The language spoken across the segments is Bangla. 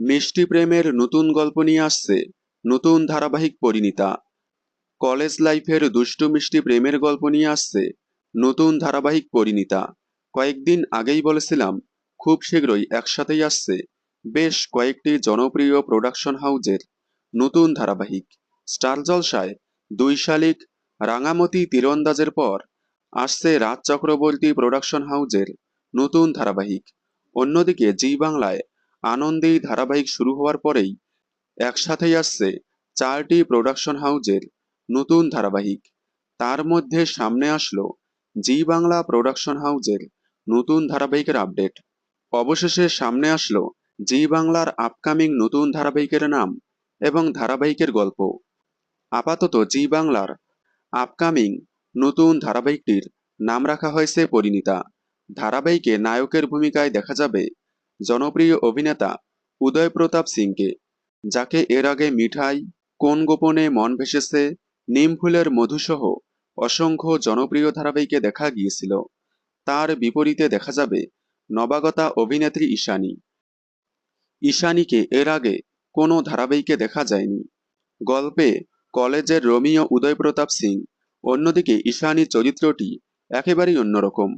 মিষ্টি প্রেমের নতুন গল্প নিয়ে আসছে নতুন ধারাবাহিক পরিণীতা। কলেজ লাইফের দুষ্টু মিষ্টি প্রেমের গল্প নিয়ে আসছে নতুন ধারাবাহিক পরিণীতা। কয়েকদিন আগেই বলেছিলাম, খুব শীঘ্রই একসাথেই আসছে বেশ কয়েকটি জনপ্রিয় প্রোডাকশন হাউজের নতুন ধারাবাহিক। স্টার জলসায় দুই শালিক রাঙামতি তীরন্দাজের পর আসছে রাজ চক্রবর্তী প্রোডাকশন হাউজের নতুন ধারাবাহিক। অন্যদিকে জি বাংলায় আনন্দেই ধারাবাহিক শুরু হওয়ার পরেই একসাথেই আসছে চারটি প্রোডাকশন হাউজের নতুন ধারাবাহিক। তার মধ্যে সামনে আসলো জি বাংলা প্রোডাকশন হাউজের নতুন ধারাবাহিকের আপডেট। অবশেষে সামনে আসলো জি বাংলার আপকামিং নতুন ধারাবাহিকের নাম এবং ধারাবাহিকের গল্প। আপাতত জি বাংলার আপকামিং নতুন ধারাবাহিকটির নাম রাখা হয়েছে পরিণীতা। ধারাবাহিকে নায়কের ভূমিকায় দেখা যাবে জনপ্রিয় অভিনেতা উদয় প্রতাপ সিংকে, যাকে এর আগে মিঠাই, কোন গোপনে মন ভেসেছে, নিম ফুলের মধুসহ অসংখ্য জনপ্রিয় ধারাবাহিকে দেখা গিয়েছিল। তার বিপরীতে দেখা যাবে নবাগতা অভিনেত্রী ঈশানী। ঈশানীকে এর আগে কোনো ধারাবাহিকে দেখা যায়নি। গল্পে কলেজের রোমিও উদয় প্রতাপ সিং, অন্যদিকে ঈশানী চরিত্রটি একেবারেই অন্যরকম।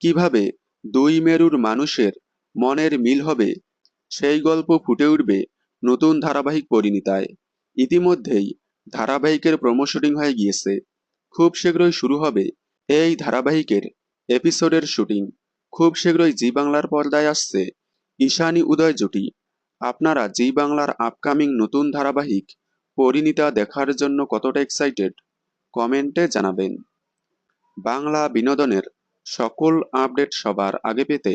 কীভাবে দুই মেরুর মানুষের মনের মিল হবে, সেই গল্প ফুটে উঠবে নতুন ধারাবাহিক পরিণীতায়। ইতিমধ্যেই ধারাবাহিকের প্রমোশনিং হয়ে গিয়েছে। খুব শীঘ্রই শুরু হবে এই ধারাবাহিকের এপিসোডের শুটিং খুব শীঘ্রই জি বাংলার পর্দায় আসছে ঈশানী উদয় জুটি। আপনারা জি বাংলার আপকামিং নতুন ধারাবাহিক পরিণীতা দেখার জন্য কতটা এক্সাইটেড কমেন্টে জানাবেন। বাংলা বিনোদনের সকল আপডেট সবার আগে পেতে